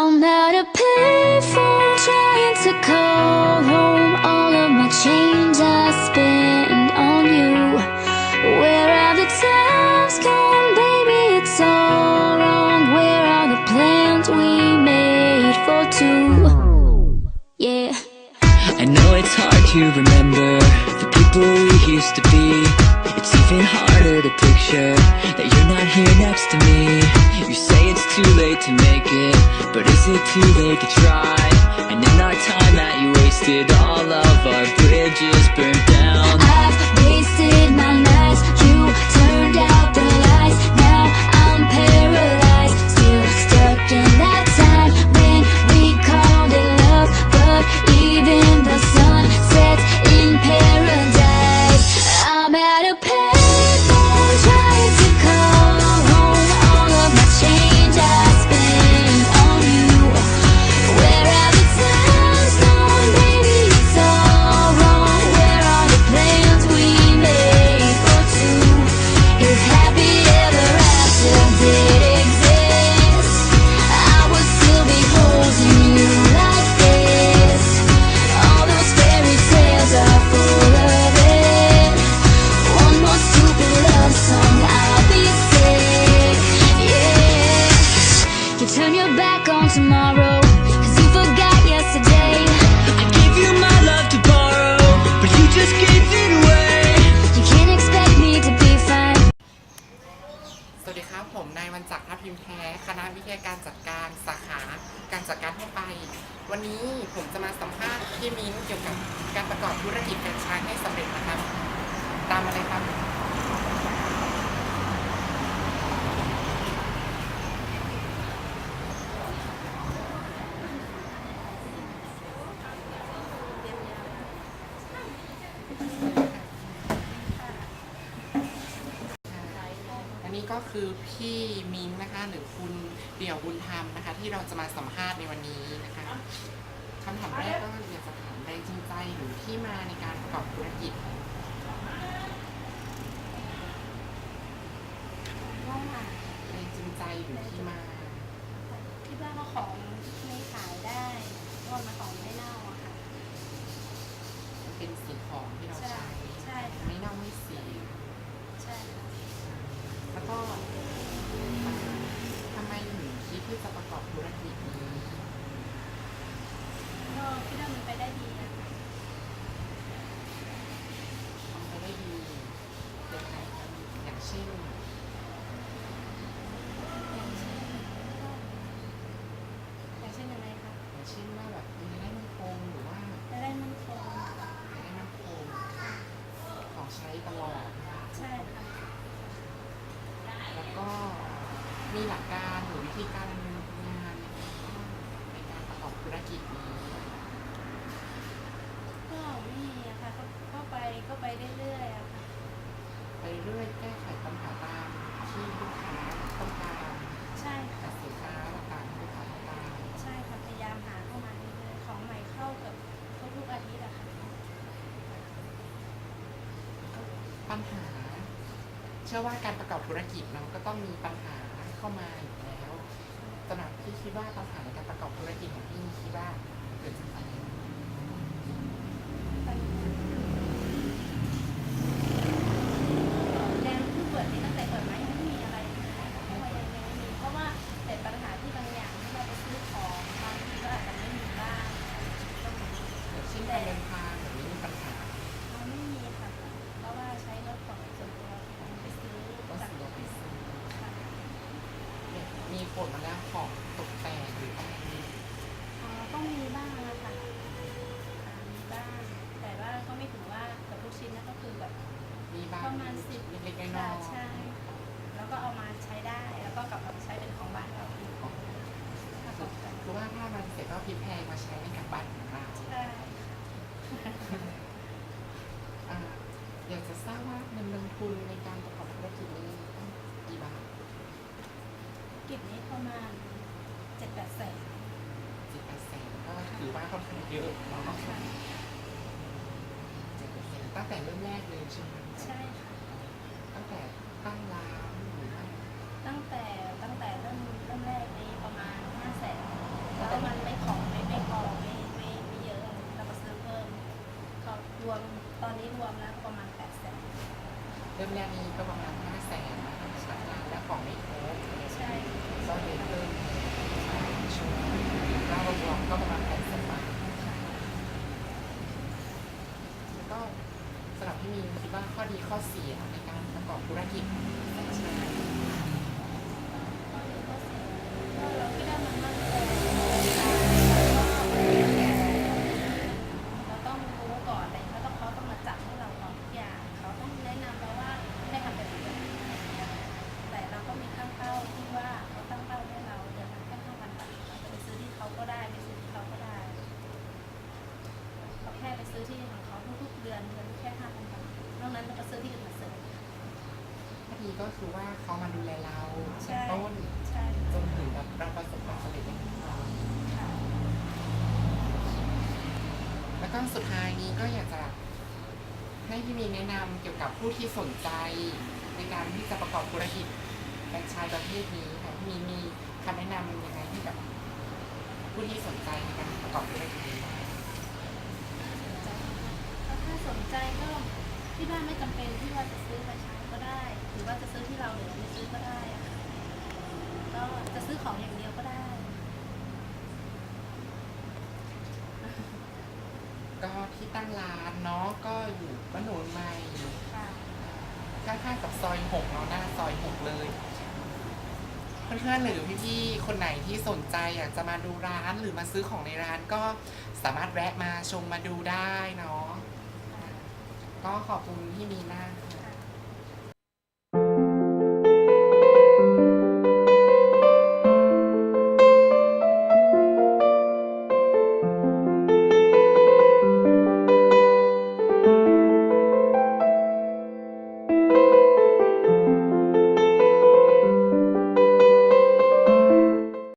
I'm at a payphone trying to call home. All of my change I spend on you. Where are the times gone, baby? It's all wrong. Where are the plans we made for two? Yeah. I know it's hard to remember here next to me. You say it's too late to make it, but is it too late to try? And in our time that you wasted, all of our bridges burned down. I've พี่มิ้นเกี่ยวกับการประกอบธุรกิจการช้างให้สำเร็จนะครับ ตามมาเลยครับ อันนี้ก็คือพี่มิ้นนะคะหรือคุณเดี่ยวบุญธรรมนะคะ ที่เราจะมาสัมภาษณ์ในวันนี้นะคะ คำถามแรกก็อยากจะถามแรงจูงใจหรือที่มาในการประกอบธุรกิจว่าแรงจูงใจหรือที่มาคิดว่าเขาของไม่ขายได้เพราะว่ามันของไม่เน่าอะค่ะ มันเป็นสิ่งของที่เราใช่ใช้ใช่ค่ะไม่เน่าไม่เสียใช่ค่ะ แล้วก็อ่าทำไมถึงคิดที่จะประกอบธุรกิจนี้ ก็คิดว่ามันไปได้ดีอะค่ะ ทำไปได้ดียังไงครับอย่างเช่น อย่างเช่นอย่างเช่นยังไงคะ อย่างเช่นว่าแบบมีรายได้มั่นคงหรือว่า จะได้มั่นคง รายได้มั่นคงของใช้ตลอด ใช่ค่ะ แล้วก็ มีหลักการหรือวิธีการดำเนินงานในการประกอบธุรกิจนี้ก็มีอะค่ะก็ก็ไปก็ไปเรื่อยๆอะค่ะไปเรื่อยแก้ไขปัญหาตามที่ลูกค้าต้องการใช่ค่ะ กับสินค้าต่างๆลูกค้าต้องการใช่ค่ะพยายามหาเข้ามาเรื่อยๆของใหม่เข้าเกับทุกๆอาทิตย์อะค่ะปัญหา เชื่อว่าการประกอบธุรกิจเนาะก็ต้องมีปัญหา เข้ามาอยู่แล้วสำหรับพี่คิดว่าปัญหาในการประกอบธุรกิจของพี่คิดว่าเกิดจากอะไร ปัญหาแรงเพิ่งเปิดนี่ตั้งแต่เปิดมายังไม่มีอะไรเพราะว่ายังยังไม่มีเพราะว่าแต่ปัญหาที่บางอย่างที่เราไปซื้อของบางทีก็อาจจะไม่มีบ้างก็มี อย่างเช่นการเดินทางแบบนี้มีปัญหา เราไม่มีค่ะ เพราะว่าใช้รถของส่วนตัวไปซื้อ ก็ จาก เสียไปซื้อ ค่ะ เนี่ยมี ผลมาแล้วของตกแต่งหรืออะไรนี่อ๋อก็มีบ้างนะคะอ่ามีบ้าง แต่ว่าก็ไม่ถึงว่าแบบทุกชิ้นนะก็คือแบบ มีบ้างประมาณสิบ เล็กๆน้อยใช่ ก็บนี้ประมาณเจ็ดแปดแสนสิบแปอร์นก็ถือว่าค่อนข้างเยอะมากค่ะเจ็ดเปอร์นตั้งแต่เริ่มแรกเลยใช่ไหมใช่ค่ะ ตั้งแต่ตั้งร้านหรือว่าตั้งแต่ตั้งแต่เริ่มเริ่มแรกนี้ประมาณห้าแสนแล้วมันไม่ของไม่ไม่พอไม่ไม่ไม่เยอะเราก็ซื้อเพิ่มก็รวมตอนนี้รวมแล้วประมาณแปดแสนเริ่มแรกนี้ก็ประมาณ ก็ประมาณแปดแสนบาทแล้วก็สำหรับพี่มีนคิดว่าข้อดีข้อเสียในการประกอบธุรกิจแฟรนไชส์ ก็คือก็เสียก็เราคิดว่ามันมั่นคงเราต้องรู้ก่อนเลยเขาต้องเขาต้องมาจับให้เราก่อนทุกอย่างเขาต้องแนะนำเราว่าให้ทำแบบนี้แต่เราก็มีข้างเป้าที่ว่าเขาตั้งเป้าให้เราเดือนละแค่ห้าพันบาทเราจะไปซื้อที่เขาก็ได้ไปซื้อที่เขาก็ได้เขาแค่ไปซื้อที่ของเขาทุกๆเดือนเดือนละแค่ห้าพันบาทนอกนั้นเราก็ซื้อที่อื่นมาเสริม ข้อดีก็คือว่าเขามาดูแลเราใช่ ต้นใช่จนถึงแบบเราประสบความสำเร็จในทุกอย่างค่ะ แล้วก็สุดท้ายนี้ก็อยากจะให้พี่มีนแนะนำเกี่ยวกับผู้ที่สนใจ ในการที่จะประกอบธุรกิจแฟรนไชส์ประเภทนี้ค่ะพี่มีนมีคำแนะนำยังไงให้กับผู้ที่สนใจในการประกอบธุรกิจนี้บ้าง ถ้าสนใจก็ที่บ้านไม่จำเป็นที่ว่าจะซื้อไปใช้ก็ได้ห รือว่าจะซื้อที่เราหรือไม่ซื้อก็ได้อะค่ะก็จะซื้อของอย่างเดียวก็ได้ ก็ที่ตั้งร้านเนาะก็อยู่บ้านโนนใหม่ค่ะ ข้างๆกับซอยหกเนาะหน้าซอยหกเลยเพื่อนๆหรือพี่ๆคนไหนที่สนใจอยากจะมาดูร้านหรือมาซื้อของในร้านก็สามารถแวะมาชมมาดูได้เนาะก็ขอบคุณพี่มีนมากค่ะ